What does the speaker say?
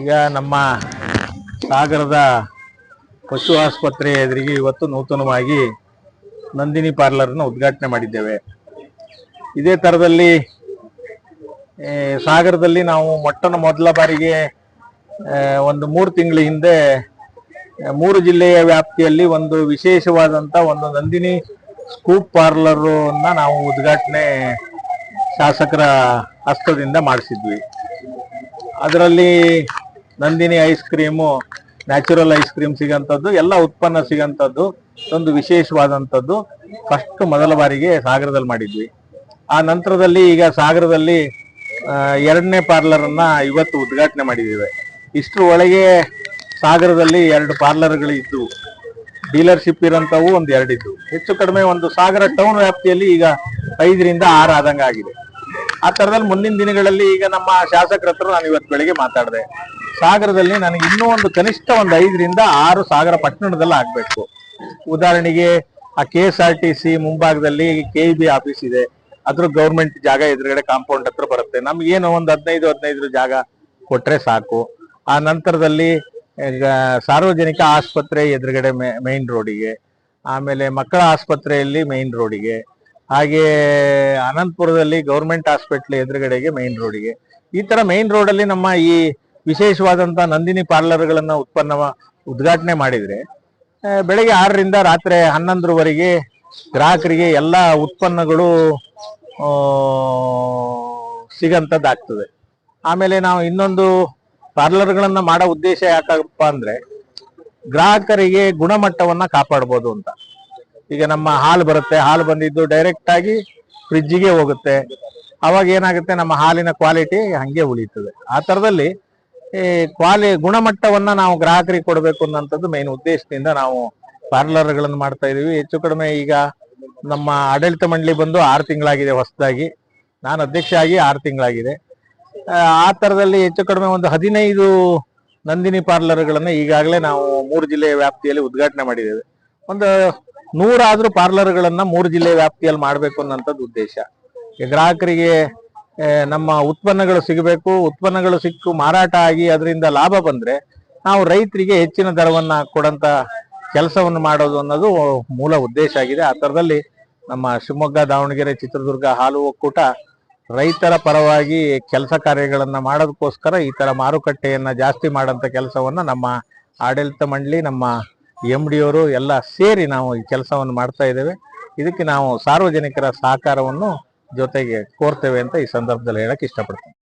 ಈಗ ನಮ್ಮ ಸಾಗರದ ಪಶು ಆಸ್ಪತ್ರೆ ಎದುರಿಗೆ ಇವತ್ತು ನೂತನವಾಗಿ ನಂದಿನಿ ಪಾರ್ಲರ್ನ ಉದ್ಘಾಟನೆ ಮಾಡಿದ್ದೇವೆ. ಇದೇ ಥರದಲ್ಲಿ ಸಾಗರದಲ್ಲಿ ನಾವು ಮೊಟ್ಟನ ಮೊದಲ ಬಾರಿಗೆ ಒಂದು ಮೂರು ತಿಂಗಳ ಹಿಂದೆ ಮೂರು ಜಿಲ್ಲೆಯ ವ್ಯಾಪ್ತಿಯಲ್ಲಿ ಒಂದು ವಿಶೇಷವಾದಂಥ ಒಂದು ನಂದಿನಿ ಸ್ಕೂಪ್ ಪಾರ್ಲರನ್ನು ನಾವು ಉದ್ಘಾಟನೆ ಶಾಸಕರ ಹಸ್ತದಿಂದ ಮಾಡಿಸಿದ್ವಿ. ಅದರಲ್ಲಿ Nandini ice cream natural ice cream ಸಿಗಂಥದ್ದು, ಎಲ್ಲ ಉತ್ಪನ್ನ ಸಿಗಂಥದ್ದು, ಒಂದು ವಿಶೇಷವಾದಂಥದ್ದು. ಫಸ್ಟ್ ಮೊದಲ ಬಾರಿಗೆ ಸಾಗರದಲ್ಲಿ ಮಾಡಿದ್ವಿ. ಆ ನಂತರದಲ್ಲಿ ಈಗ ಸಾಗರದಲ್ಲಿ ಎರಡನೇ ಪಾರ್ಲರ್ ಅನ್ನ ಇವತ್ತು ಉದ್ಘಾಟನೆ ಮಾಡಿದ್ದೇವೆ. ಇಷ್ಟರ ಒಳಗೆ ಸಾಗರದಲ್ಲಿ ಎರಡು ಪಾರ್ಲರ್ಗಳು ಇದ್ದು ಡೀಲರ್ಶಿಪ್ ಇರೋಂಥವು ಒಂದು ಎರಡಿದ್ದು. ಹೆಚ್ಚು ಕಡಿಮೆ ಒಂದು ಸಾಗರ ಟೌನ್ ವ್ಯಾಪ್ತಿಯಲ್ಲಿ ಈಗ ಐದರಿಂದ ಆರು ಆದಂಗೆ ಆಗಿದೆ ಆ ತರದಲ್ಲಿ ಮುಂದಿನ ದಿನಗಳಲ್ಲಿ ಈಗ ನಮ್ಮ ಶಾಸಕರ ಹತ್ರ ನಾನು ಇವತ್ತು ಬೆಳಿಗ್ಗೆ ಮಾತಾಡಿದೆ. ಸಾಗರದಲ್ಲಿ ನನಗೆ ಇನ್ನೂ ಒಂದು ಕನಿಷ್ಠ ಒಂದು ಐದರಿಂದ ಆರು ಸಾಗರ ಪಟ್ಟಣದಲ್ಲಿ ಆಗ್ಬೇಕು. ಉದಾಹರಣೆಗೆ ಆ K S R T C ಮುಂಭಾಗದಲ್ಲಿ ಕೆ ಬಿ ಆಫೀಸ್ ಇದೆ. ಅದ್ರ ಗೌರ್ಮೆಂಟ್ ಜಾಗ ಎದುರುಗಡೆ ಕಾಂಪೌಂಡ್ ಹತ್ರ ಬರುತ್ತೆ. ನಮ್ಗೇನು ಒಂದು ಹದಿನೈದು ಹದಿನೈದು ಜಾಗ ಕೊಟ್ರೆ ಸಾಕು. ಆ ನಂತರದಲ್ಲಿ ಸಾರ್ವಜನಿಕ ಆಸ್ಪತ್ರೆ ಎದುರುಗಡೆ ಮೈನ್ ರೋಡಿಗೆ ಆಮೇಲೆ ಮಕ್ಕಳ ಆಸ್ಪತ್ರೆಯಲ್ಲಿ ಮೈನ್ ರೋಡಿಗೆ ಹಾಗೆ ಅನಂತಪುರದಲ್ಲಿ ಗೌರ್ಮೆಂಟ್ ಹಾಸ್ಪಿಟ್ಲ್ ಎದುರುಗಡೆಗೆ ಮೈನ್ ರೋಡಿಗೆ ಈ ತರ ಮೈನ್ ರೋಡಲ್ಲಿ ನಮ್ಮ ಈ ವಿಶೇಷವಾದಂತ ನಂದಿನಿ ಪಾರ್ಲರ್ಗಳನ್ನ ಉತ್ಪನ್ನ ಉದ್ಘಾಟನೆ ಮಾಡಿದ್ರೆ ಬೆಳಗ್ಗೆ ಆರರಿಂದ ರಾತ್ರಿ ಹನ್ನೊಂದರವರೆಗೆ ಗ್ರಾಹಕರಿಗೆ ಎಲ್ಲ ಉತ್ಪನ್ನಗಳು ಸಿಗಂತದ್ದಾಗ್ತದೆ. ಆಮೇಲೆ ನಾವು ಇನ್ನೊಂದು ಪಾರ್ಲರ್ಗಳನ್ನ ಮಾಡೋ ಉದ್ದೇಶ ಯಾಕಪ್ಪ ಅಂದ್ರೆ, ಗ್ರಾಹಕರಿಗೆ ಗುಣಮಟ್ಟವನ್ನ ಕಾಪಾಡ್ಬೋದು ಅಂತ. ಈಗ ನಮ್ಮ ಹಾಲು ಬರುತ್ತೆ ಹಾಲು ಬಂದಿದ್ದು ಡೈರೆಕ್ಟ್ ಆಗಿ ಫ್ರಿಜ್ಜಿಗೆ ಹೋಗುತ್ತೆ. ಅವಾಗ ಏನಾಗುತ್ತೆ ನಮ್ಮ ಹಾಲಿನ ಕ್ವಾಲಿಟಿ ಹಂಗೆ ಉಳಿತದೆ. ಆ ತರದಲ್ಲಿ ಈ ಕ್ವಾಲಿ ಗುಣಮಟ್ಟವನ್ನ ನಾವು ಗ್ರಾಹಕರಿಗೆ ಕೊಡಬೇಕು ಅನ್ನೋಂಥದ್ದು ಮೇನ್ ಉದ್ದೇಶದಿಂದ ನಾವು ಪಾರ್ಲರ್ಗಳನ್ನು ಮಾಡ್ತಾ ಇದೀವಿ ಹೆಚ್ಚು ಕಡಿಮೆ ಈಗ ನಮ್ಮ ಆಡಳಿತ ಮಂಡಳಿ ಬಂದು ಆರು ತಿಂಗಳಾಗಿದೆ ಹೊಸದಾಗಿ. ನಾನು ಅಧ್ಯಕ್ಷ ಆಗಿ ಆರು ತಿಂಗಳಾಗಿದೆ. ಆ, ತರದಲ್ಲಿ ಹೆಚ್ಚು ಕಡಿಮೆ ಒಂದು ಹದಿನೈದು ನಂದಿನಿ ಪಾರ್ಲರ್ಗಳನ್ನು ಈಗಾಗಲೇ ನಾವು ಮೂರು ಜಿಲ್ಲೆಯ ವ್ಯಾಪ್ತಿಯಲ್ಲಿ ಉದ್ಘಾಟನೆ ಮಾಡಿದ್ದೇವೆ. ಒಂದು ನೂರಾದ್ರೂ ಪಾರ್ಲರ್ಗಳನ್ನ ಮೂರು ಜಿಲ್ಲೆ ವ್ಯಾಪ್ತಿಯಲ್ಲಿ ಮಾಡಬೇಕು ಅನ್ನೋಂಥದ್ದು ಉದ್ದೇಶ. ಗ್ರಾಹಕರಿಗೆ ನಮ್ಮ ಉತ್ಪನ್ನಗಳು ಸಿಗಬೇಕು, ಉತ್ಪನ್ನಗಳು ಸಿಕ್ಕು, ಮಾರಾಟ ಆಗಿ ಅದರಿಂದ ಲಾಭ ಬಂದ್ರೆ ನಾವು ರೈತರಿಗೆ ಹೆಚ್ಚಿನ ದರವನ್ನ ಕೊಡಂತ ಕೆಲಸವನ್ನು ಮಾಡೋದು ಅನ್ನೋದು ಮೂಲ ಉದ್ದೇಶ ಆಗಿದೆ. ಆ ಥರದಲ್ಲಿ ನಮ್ಮ ಶಿವಮೊಗ್ಗ, ದಾವಣಗೆರೆ, ಚಿತ್ರದುರ್ಗ ಹಾಲು ಒಕ್ಕೂಟ ರೈತರ ಪರವಾಗಿ ಕೆಲಸ ಕಾರ್ಯಗಳನ್ನು ಮಾಡೋದಕ್ಕೋಸ್ಕರ ಈ ಥರ ಮಾರುಕಟ್ಟೆಯನ್ನು ಜಾಸ್ತಿ ಮಾಡಂತ ಕೆಲಸವನ್ನು ನಮ್ಮ ಆಡಳಿತ ಮಂಡಳಿ, ನಮ್ಮ ಎಂ ಡಿ ಅವರು ಎಲ್ಲ ಸೇರಿ ನಾವು ಈ ಕೆಲಸವನ್ನು ಮಾಡ್ತಾ ಇದ್ದೇವೆ. ಇದಕ್ಕೆ ನಾವು ಸಾರ್ವಜನಿಕರ ಸಹಕಾರವನ್ನು ಜೊತೆಗೆ ಕೋರ್ತೇವೆ ಅಂತ ಈ ಸಂದರ್ಭದಲ್ಲಿ ಹೇಳಕ್ ಇಷ್ಟಪಡ್ತೀನಿ.